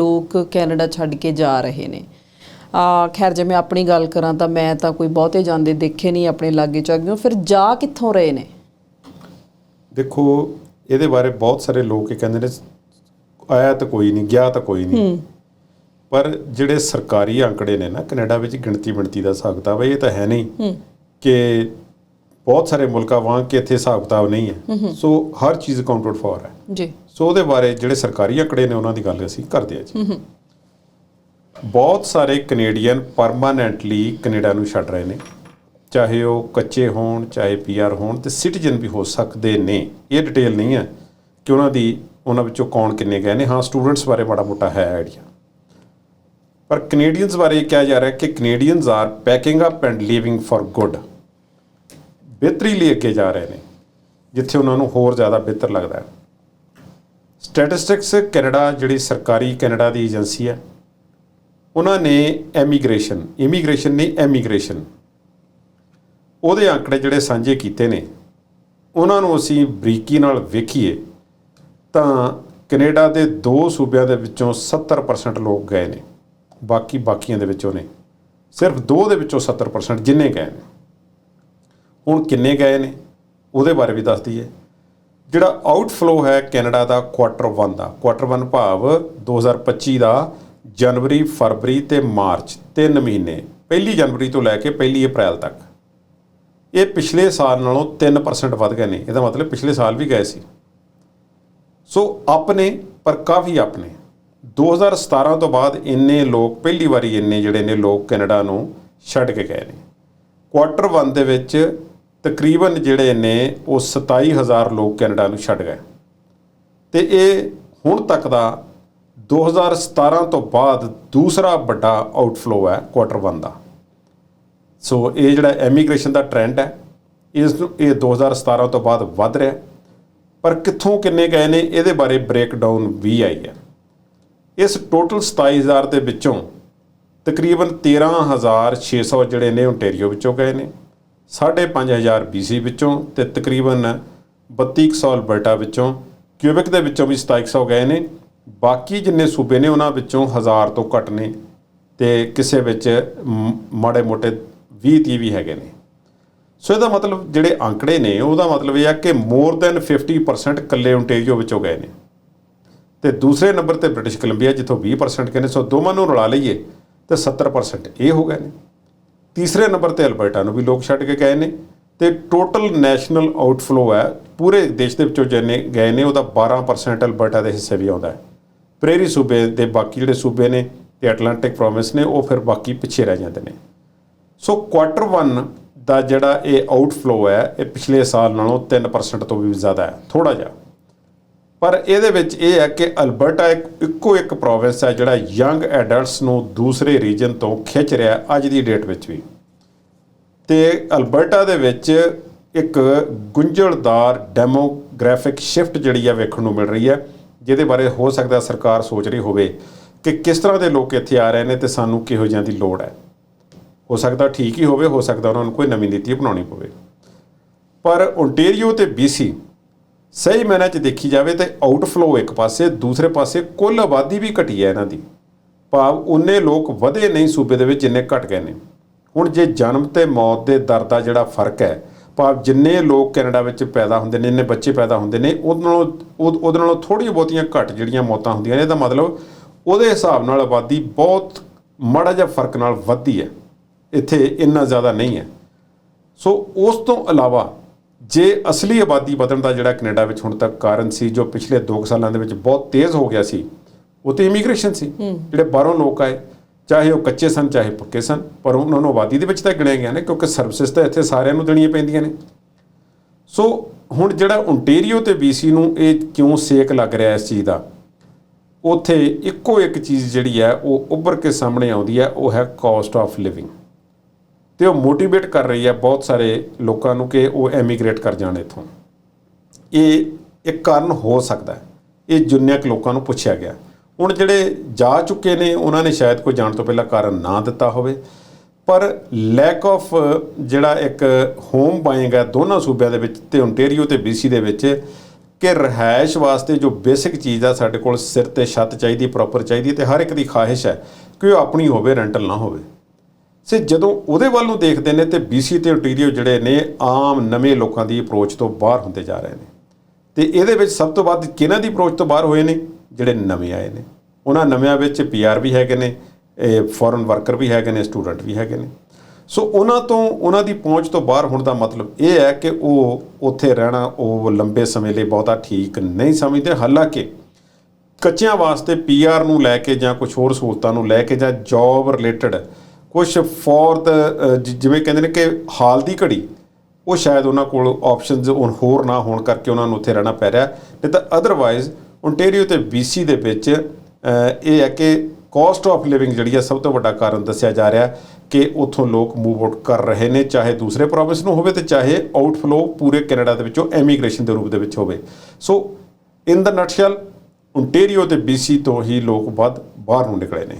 ਲੋਕ ਕੈਨੇਡਾ ਛੱਡ ਕੇ ਜਾ ਰਹੇ ਨੇ। ਆ ਖੈਰ ਜੇ ਮੈਂ ਆਪਣੀ ਗੱਲ ਕਰਾਂ ਤਾਂ ਮੈਂ ਤਾਂ ਕੋਈ ਬਹੁਤੇ ਜਾਂਦੇ ਦੇਖੇ ਨਹੀਂ ਆਪਣੇ ਲਾਗੇ ਚਾਗਿਓ ਫਿਰ ਜਾ ਕਿੱਥੋਂ ਰਹੇ ਨੇ? ਦੇਖੋ ਇਹਦੇ ਬਾਰੇ ਬਹੁਤ ਸਾਰੇ ਲੋਕ ਇਹ ਕਹਿੰਦੇ ਨੇ ਆਇਆ ਤਾਂ ਕੋਈ ਨਹੀਂ ਗਿਆ ਤਾਂ ਕੋਈ ਨਹੀਂ। ਪਰ ਜਿਹੜੇ ਸਰਕਾਰੀ ਅੰਕੜੇ ਨੇ ਨਾ ਕੈਨੇਡਾ ਵਿੱਚ ਗਿਣਤੀ ਮਿਣਤੀ ਦਾ ਹਿਸਾਬ ਕਿਤਾਬ ਹੈ ਇਹ ਤਾਂ ਹੈ ਨਹੀਂ ਕਿ ਬਹੁਤ ਸਾਰੇ ਮੁਲਕਾਂ ਵਾਂਗ ਕਿ ਇੱਥੇ ਹਿਸਾਬ ਕਿਤਾਬ ਨਹੀਂ ਹੈ। ਸੋ ਹਰ ਚੀਜ਼ ਕਾਊਂਟਡ ਫॉर ਹੈ। ਜੀ। ਸੋ ਉਹਦੇ ਬਾਰੇ ਜਿਹੜੇ ਸਰਕਾਰੀ ਅੰਕੜੇ ਨੇ ਉਹਨਾਂ ਦੀ ਗੱਲ ਅਸੀਂ ਕਰਦੇ ਹਾਂ ਜੀ। ਬਹੁਤ ਸਾਰੇ ਕੈਨੇਡੀਅਨ ਪਰਮਾਨੈਂਟਲੀ ਕੈਨੇਡਾ ਨੂੰ ਛੱਡ ਰਹੇ ਨੇ। ਚਾਹੇ ਉਹ ਕੱਚੇ ਹੋਣ ਚਾਹੇ ਪੀਆਰ ਹੋਣ ਤੇ ਸਿਟੀਜ਼ਨ ਵੀ ਹੋ ਸਕਦੇ ਨੇ। ਇਹ ਡਿਟੇਲ ਨਹੀਂ ਹੈ ਕਿ ਉਹਨਾਂ ਦੀ ਉਹਨਾਂ ਵਿੱਚੋਂ ਕੌਣ ਕਿੰਨੇ ਗਏ ਨੇ। ਹਾਂ ਸਟੂਡੈਂਟਸ ਬਾਰੇ ਮਾੜਾ ਮੋਟਾ ਹੈ ਆਈਡੀਆ ਪਰ ਕੈਨੇਡੀਅਨਸ ਬਾਰੇ ਇਹ ਕਿਹਾ ਜਾ ਰਿਹਾ ਕਿ Canadians are packing up and leaving for good ਬਿਹਤਰੀ ਲਈ ਅੱਗੇ ਜਾ ਰਹੇ ਨੇ, ਜਿੱਥੇ ਉਹਨਾਂ ਨੂੰ ਹੋਰ ਜ਼ਿਆਦਾ ਬਿਹਤਰ ਲੱਗਦਾ ਹੈ। ਸਟੈਟਿਸਟਿਕਸ ਕੈਨੇਡਾ ਜਿਹੜੀ ਸਰਕਾਰੀ ਕੈਨੇਡਾ ਦੀ ਏਜੰਸੀ ਹੈ, ਉਹਨਾਂ ਨੇ ਐਮੀਗ੍ਰੇਸ਼ਨ ਇਮੀਗ੍ਰੇਸ਼ਨ ਨਹੀਂ ਐਮੀਗ੍ਰੇਸ਼ਨ ਉਹਦੇ ਆંકੜੇ ਜਿਹੜੇ ਸਾਂਝੇ ਕੀਤੇ ਨੇ, ਉਹਨਾਂ ਨੂੰ ਅਸੀਂ ਬਰੀਕੀ ਨਾਲ ਵੇਖੀਏ, ਤਾਂ ਕੈਨੇਡਾ ਦੇ ਦੋ ਸੂਬਿਆਂ ਦੇ ਵਿੱਚੋਂ 70% ਲੋਕ ਗਏ ਨੇ ਬਾਕੀ ਬਾਕੀਆਂ ਦੇ ਵਿੱਚੋਂ ਨੇ। ਸਿਰਫ ਦੋ ਦੇ ਵਿੱਚੋਂ 70% ਜਿੰਨੇ ਗਏ ਨੇ। ਹੁਣ ਕਿੰਨੇ ਗਏ ਨੇ? ਉਹਦੇ ਬਾਰੇ ਵੀ ਦੱਸ ਦਈਏ। ਜਿਹੜਾ ਆਊਟਫਲੋ ਹੈ ਕੈਨੇਡਾ ਦਾ ਕੁਆਟਰ 1 ਦਾ ਕੁਆਟਰ 1 ਭਾਵ 2025 ਦਾ ਜਨਵਰੀ, ਫਰਵਰੀ ਤੇ ਮਾਰਚ, ਤਿੰਨ ਮਹੀਨੇ, ਪਹਿਲੀ ਜਨਵਰੀ ਤੋਂ ਲੈ ਕੇ ਪਹਿਲੀ ਅਪ੍ਰੈਲ ਤੱਕ। ਇਹ ਪਿਛਲੇ ਸਾਲ ਨਾਲੋਂ 3% ਵੱਧ ਗਏ ਨੇ। ਇਹਦਾ ਮਤਲਬ ਪਿਛਲੇ ਸਾਲ ਵੀ ਗਏ ਸੀ। ਸੋ ਆਪਣੇ, ਪਰ ਕਾਫੀ ਆਪਣੇ। 2017 ਤੋਂ ਬਾਅਦ ਇੰਨੇ ਲੋਕ, ਪਹਿਲੀ ਵਾਰੀ ਇੰਨੇ ਜਿਹੜੇ ਨੇ ਲੋਕ ਕੈਨੇਡਾ ਨੂੰ ਛੱਡ ਕੇ ਗਏ ਨੇ। ਕੁਆਟਰ 1 ਦੇ ਵਿੱਚ ਤਕਰੀਬਨ ਜਿਹੜੇ ਨੇ ਉਹ 27000 ਲੋਕ ਕੈਨੇਡਾ ਨੂੰ ਛੱਡ ਗਏ। ਤੇ ਇਹ ਹੁਣ ਤੱਕ ਦਾ 2017 ਤੋਂ ਬਾਅਦ ਦੂਸਰਾ ਵੱਡਾ ਆਊਟਫਲੋ ਹੈ ਕੁਆਟਰ 1 ਦਾ। ਸੋ ਇਹ ਜਿਹੜਾ ਐਮੀਗ੍ਰੇਸ਼ਨ ਦਾ ਟ੍ਰੈਂਡ ਹੈ, ਇਸ ਨੂੰ ਇਹ 2017 ਤੋਂ ਬਾਅਦ ਵੱਧ ਰਿਹਾ ਪਰ ਕਿੱਥੋਂ ਕਿੰਨੇ ਗਏ ਨੇ, ਇਹਦੇ ਬਾਰੇ ਬ੍ਰੇਕਡਾਊਨ ਵੀ ਆਈ ਹੈ। ਇਸ ਟੋਟਲ 27000 ਦੇ ਵਿੱਚੋਂ ਤਕਰੀਬਨ 13600 ਜਿਹੜੇ ਨੇ ਓਨਟਾਰੀਓ ਵਿੱਚੋਂ ਗਏ ਨੇ। 5500 BC ਵਿੱਚੋਂ ਤੇ ਤਕਰੀਬਨ 3200 ਅਲਬਰਟਾ ਵਿੱਚੋਂ, ਕਿਊਬਿਕ ਦੇ ਵਿੱਚੋਂ ਵੀ 2700 ਗਏ ਨੇ। ਬਾਕੀ ਜਿੰਨੇ ਸੂਬੇ ਨੇ ਉਹਨਾਂ ਵਿੱਚੋਂ 1000 ਤੋਂ ਘੱਟ ਨੇ ਤੇ ਕਿਸੇ ਵਿੱਚ ਮ- ਮਾੜੇ ਮੋਟੇ 20 30 ਵੀ ਹੈਗੇ ਨੇ। ਸੋ ਇਹਦਾ ਮਤਲਬ ਜਿਹੜੇ ਅੰਕੜੇ ਨੇ, ਉਹਦਾ ਮਤਲਬ ਇਹ ਆ ਕਿ ਮੋਰ ਦੈਨ 50% ਇਕੱਲੇ ਓਨਟੇਰੀਓ ਵਿੱਚੋਂ ਗਏ ਨੇ। ਤੇ ਦੂਸਰੇ ਨੰਬਰ ਤੇ ਬ੍ਰਿਟਿਸ਼ ਕੋਲੰਬੀਆ, ਜਿੱਥੋਂ 20% ਕਹਿੰਦੇ, ਸੋ ਦੋਵਾਂ ਨੂੰ ਰਲਾ ਲਈਏ, ਤੇ 70% ਇਹ ਹੋ ਗਏ ਨੇ। ਤੀਸਰੇ ਨੰਬਰ ਤੇ ਅਲਬਰਟਾ ਨੂੰ ਵੀ ਲੋਕ ਛੱਡ ਕੇ ਗਏ ਨੇ ਤੇ ਟੋਟਲ ਨੈਸ਼ਨਲ ਆਊਟਫਲੋ ਹੈ, ਪੂਰੇ ਦੇਸ਼ ਦੇ ਵਿੱਚੋਂ ਜਿੰਨੇ ਗਏ ਨੇ, ਉਹਦਾ 12% ਅਲਬਰਟਾ ਦੇ ਹਿੱਸੇ ਵੀ ਆਉਂਦਾ ਹੈ। ਪ੍ਰੇਰੀ ਸੂਬੇ ਦੇ ਬਾਕੀ ਜਿਹੜੇ ਸੂਬੇ ਨੇ ਤੇ ਐਟਲਾਂਟਿਕ ਪ੍ਰੋਵਿੰਸ ਨੇ, ਉਹ ਫਿਰ ਬਾਕੀ ਪਿੱਛੇ ਰਹਿ ਜਾਂਦੇ ਨੇ। ਸੋ ਕੁਆਟਰ 1 ਦਾ ਜਿਹੜਾ ਇਹ ਆਊਟਫਲੋ ਹੈ, ਇਹ ਪਿਛਲੇ ਸਾਲ ਨਾਲੋਂ 3% ਤੋਂ ਵੀ ਜ਼ਿਆਦਾ ਹੈ ਥੋੜਾ ਜਿਹਾ। ਪਰ ਇਹਦੇ ਵਿੱਚ ਇਹ ਹੈ ਕਿ ਅਲਬਰਟਾ ਇੱਕ ਇੱਕੋ ਇੱਕ ਪ੍ਰੋਵਿੰਸ ਹੈ ਜਿਹੜਾ ਯੰਗ ਐਡਲਟਸ ਨੂੰ ਦੂਸਰੇ ਰੀਜਨ ਤੋਂ ਖਿੱਚ ਰਿਹਾ ਅੱਜ ਦੀ ਡੇਟ ਵਿੱਚ ਵੀ। ਤੇ ਅਲਬਰਟਾ ਦੇ ਵਿੱਚ ਇੱਕ ਗੁੰਝਲਦਾਰ ਡੈਮੋਗ੍ਰਾਫਿਕ ਸ਼ਿਫਟ ਜਿਹੜੀ ਆ ਵੇਖਣ ਨੂੰ ਮਿਲ ਰਹੀ ਹੈ, ਜਿਹਦੇ ਬਾਰੇ ਹੋ ਸਕਦਾ ਸਰਕਾਰ ਸੋਚ ਰਹੀ ਹੋਵੇ ਕਿ ਕਿਸ ਤਰ੍ਹਾਂ ਦੇ ਲੋਕ ਇੱਥੇ ਆ ਰਹੇ ਨੇ ਤੇ ਸਾਨੂੰ ਕਿਹੋ ਜਿਹਾਂ ਦੀ ਲੋੜ ਹੈ। ਹੋ ਸਕਦਾ ਠੀਕ ਹੀ ਹੋਵੇ, ਹੋ ਸਕਦਾ ਉਹਨਾਂ ਨੂੰ ਕੋਈ ਨਵੀਂ ਨੀਤੀ ਅਪਣਾਉਣੀ ਪਵੇ। ਪਰ ਓਨਟਾਰੀਓ ਤੇ BC ਸਹੀ ਮੈਨਾਂ 'ਚ ਦੇਖੀ ਜਾਵੇ ਤੇ ਆਊਟਫਲੋ ਇੱਕ ਪਾਸੇ, ਦੂਸਰੇ ਪਾਸੇ ਕੁੱਲ ਆਬਾਦੀ ਵੀ ਘਟੀ ਹੈ ਇਹਨਾਂ ਦੀ। ਭਾਵ ਉਨੇ ਲੋਕ ਵਧੇ ਨਹੀਂ ਸੂਬੇ ਦੇ ਵਿੱਚ ਜਿੰਨੇ ਘਟ ਗਏ ਨੇ। ਹੁਣ ਜੇ ਜਨਮ ਤੇ ਮੌਤ ਦੇ ਦਰ ਦਾ ਜਿਹੜਾ ਫ਼ਰਕ ਹੈ, ਭਾਵ ਜਿੰਨੇ ਲੋਕ ਕੈਨੇਡਾ ਵਿੱਚ ਪੈਦਾ ਹੁੰਦੇ ਨੇ, ਇੰਨੇ ਬੱਚੇ ਪੈਦਾ ਹੁੰਦੇ ਨੇ, ਉਹਦੇ ਨਾਲੋਂ, ਉਹ- ਉਹਦੇ ਨਾਲੋਂ ਥੋੜ੍ਹੀਆਂ ਬਹੁਤੀਆਂ ਘੱਟ ਜਿਹੜੀਆਂ ਮੌਤਾਂ ਹੁੰਦੀਆਂ ਨੇ, ਇਹਦਾ ਮਤਲਬ ਉਹਦੇ ਹਿਸਾਬ ਨਾਲ ਆਬਾਦੀ ਬਹੁਤ ਮਾੜਾ ਜਿਹਾ ਫ਼ਰਕ ਨਾਲ ਵੱਧਦੀ ਹੈ। ਇੱਥੇ ਇੰਨਾ ਜ਼ਿਆਦਾ ਨਹੀਂ ਹੈ। ਸੋ ਉਸ ਤੋਂ ਇਲਾਵਾ ਜੇ ਅਸਲੀ ਆਬਾਦੀ ਵਧਣ ਦਾ ਜਿਹੜਾ ਕੈਨੇਡਾ ਵਿੱਚ ਹੁਣ ਤੱਕ ਕਾਰਨ ਸੀ ਜੋ ਪਿਛਲੇ 2 ਸਾਲਾਂ ਦੇ ਵਿੱਚ ਬਹੁਤ ਤੇਜ਼ ਹੋ ਗਿਆ ਸੀ ਉਹ ਤੇ ਇਮੀਗ੍ਰੇਸ਼ਨ ਸੀ ਜਿਹੜੇ ਬਾਹਰੋਂ ਲੋਕ ਆਏ ਚਾਹੇ ਉਹ ਕੱਚੇ ਸਨ ਚਾਹੇ ਪੱਕੇ ਸਨ ਪਰ ਉਹਨਾਂ ਨੂੰ ਆਬਾਦੀ ਦੇ ਵਿੱਚ ਤਾਂ ਗਿਣਿਆ ਗਿਆ ਨੇ ਕਿਉਂਕਿ ਸਰਵਿਸਿਜ਼ ਤਾਂ ਇੱਥੇ ਸਾਰਿਆਂ ਨੂੰ ਦੇਣੀਆਂ ਪੈਂਦੀਆਂ ਨੇ। ਸੋ ਹੁਣ ਜਿਹੜਾ ਓਨਟਾਰੀਓ ਤੇ BC ਨੂੰ ਇਹ ਕਿਉਂ ਸੇਕ ਲੱਗ ਰਿਹਾ ਇਸ ਚੀਜ਼ ਦਾ? ਉਥੇ ਇੱਕੋ ਇੱਕ ਚੀਜ਼ ਜਿਹੜੀ ਹੈ ਉਹ ਉੱਭਰ ਕੇ ਸਾਹਮਣੇ ਆਉਂਦੀ ਹੈ ਉਹ ਹੈ ਕਾਸਟ ਆਫ ਲਿਵਿੰਗ ਤੇ ਉਹ ਮੋਟੀਵੇਟ ਕਰ ਰਹੀ ਹੈ ਬਹੁਤ ਸਾਰੇ ਲੋਕਾਂ ਨੂੰ ਕਿ ਉਹ ਐਮੀਗ੍ਰੇਟ ਕਰ ਜਾਣ ਇਥੋਂ। ਇਹ ਇੱਕ ਕਾਰਨ ਹੋ ਸਕਦਾ ਹੈ। ਇਹ ਜੁਨਿਆਕ ਲੋਕਾਂ ਨੂੰ ਪੁੱਛਿਆ ਗਿਆ। ਹੁਣ ਜਿਹੜੇ ਜਾ ਚੁੱਕੇ ਨੇ, ਉਹਨਾਂ ਨੇ ਸ਼ਾਇਦ ਕੋਈ ਜਾਣ ਤੋਂ ਪਹਿਲਾਂ ਕਾਰਨ ਨਾ ਦਿੱਤਾ ਹੋਵੇ। ਪਰ ਲੈਕ ਆਫ ਜਿਹੜਾ ਇੱਕ ਹੋਮ ਬਾਇੰਗ ਹੈ ਦੋਨਾਂ ਸੂਬਿਆਂ ਦੇ ਵਿੱਚ ਤੇ ਓਨਟਾਰੀਓ ਤੇ BC ਦੇ ਵਿੱਚ ਕਿ ਰਹਿائش ਵਾਸਤੇ ਜੋ ਬੇਸਿਕ ਚੀਜ਼ ਆ ਸਾਡੇ ਕੋਲ ਸਿਰ ਤੇ ਛੱਤ ਚਾਹੀਦੀ ਪ੍ਰੋਪਰ ਚਾਹੀਦੀ ਤੇ ਹਰ ਇੱਕ ਦੀ ਖਾਹਿਸ਼ ਹੈ ਕਿ ਉਹ ਆਪਣੀ ਹੋਵੇ ਰੈਂਟਲ ਨਾ ਹੋਵੇ। ਸੇ ਜਦੋਂ ਉਹਦੇ ਵੱਲ ਨੂੰ ਦੇਖਦੇ ਨੇ ਤੇ BC ਤੇ ਇੰਟੀਰੀਅਰ ਜਿਹੜੇ ਨੇ ਆਮ ਨਵੇਂ ਲੋਕਾਂ ਦੀ ਅਪਰੋਚ ਤੋਂ ਬਾਹਰ ਹੁੰਦੇ ਜਾ ਰਹੇ ਨੇ। ਤੇ ਇਹਦੇ ਵਿੱਚ ਸਭ ਤੋਂ ਵੱਧ ਕਿਹਨਾਂ ਦੀ ਅਪਰੋਚ ਤੋਂ ਬਾਹਰ ਹੋਏ ਨੇ? ਜਿਹੜੇ ਨਵੇਂ ਆਏ ਨੇ। ਉਹਨਾਂ ਨਵਿਆਂ ਵਿੱਚ ਪੀਆਰ ਵੀ ਹੈਗੇ ਨੇ, ਇਹ ਫੋਰਨ ਵਰਕਰ ਵੀ ਹੈਗੇ ਨੇ ਸਟੂਡੈਂਟ ਵੀ ਹੈਗੇ ਨੇ। ਸੋ ਉਹਨਾਂ ਤੋਂ, ਉਹਨਾਂ ਦੀ ਪਹੁੰਚ ਤੋਂ ਬਾਹਰ ਹੋਣ ਦਾ ਮਤਲਬ ਇਹ ਹੈ ਕਿ ਉਹ ਉੱਥੇ ਰਹਿਣਾ, ਉਹ ਲੰਬੇ ਸਮੇਂ ਲਈ ਬਹੁਤਾ ਠੀਕ ਨਹੀਂ ਸਮਝਦੇ। ਹਾਲਾਂਕਿ ਕੱਚਿਆਂ ਵਾਸਤੇ ਪੀਆਰ ਨੂੰ ਲੈ ਕੇ ਜਾਂ ਕੁਝ ਹੋਰ ਸਹੂਲਤਾਂ ਨੂੰ ਲੈ ਕੇ ਜਾਂ ਜੌਬ ਰਿਲੇਟਡ ਕੁਝ ਫੋਰ ਜਿਵੇਂ ਕਹਿੰਦੇ ਨੇ ਕਿ ਹਾਲ ਦੀ ਘੜੀ, ਉਹ ਸ਼ਾਇਦ ਉਹਨਾਂ ਕੋਲ ਆਪਸ਼ਨਸ ਹੁਣ ਹੋਰ ਨਾ ਹੋਣ ਕਰਕੇ ਉਹਨਾਂ ਨੂੰ ਉੱਥੇ ਰਹਿਣਾ ਪੈ ਰਿਹਾ। ਨਹੀਂ ਤਾਂ ਅਦਰਵਾਈਜ਼ ਓਨਟਾਰੀਓ ਤੇ BC ਦੇ ਵਿੱਚ ਇਹ ਹੈ ਕਿ ਕਾਸਟ ਆਫ ਲਿਵਿੰਗ ਜਿਹੜੀ ਹੈ ਸਭ ਤੋਂ ਵੱਡਾ ਕਾਰਨ ਦੱਸਿਆ ਜਾ ਰਿਹਾ ਕਿ ਉੱਥੋਂ ਲੋਕ ਮੂਵ ਆਊਟ ਕਰ ਰਹੇ ਨੇ, ਚਾਹੇ ਦੂਸਰੇ ਪ੍ਰੋਵਿੰਸ ਨੂੰ ਹੋਵੇ ਤੇ ਚਾਹੇ ਆਊਟਫਲੋ ਪੂਰੇ ਕੈਨੇਡਾ ਦੇ ਵਿੱਚੋਂ ਐਮੀਗ੍ਰੇਸ਼ਨ ਦੇ ਰੂਪ ਦੇ ਵਿੱਚ ਹੋਵੇ। ਸੋ ਇਨ ਦਾ ਨਟਸ਼ੈਲ ਓਨਟਾਰੀਓ ਤੇ BC ਤੋਂ ਹੀ ਲੋਕ ਵੱਧ ਬਾਹਰ ਨੂੰ ਨਿਕਲੇ ਨੇ।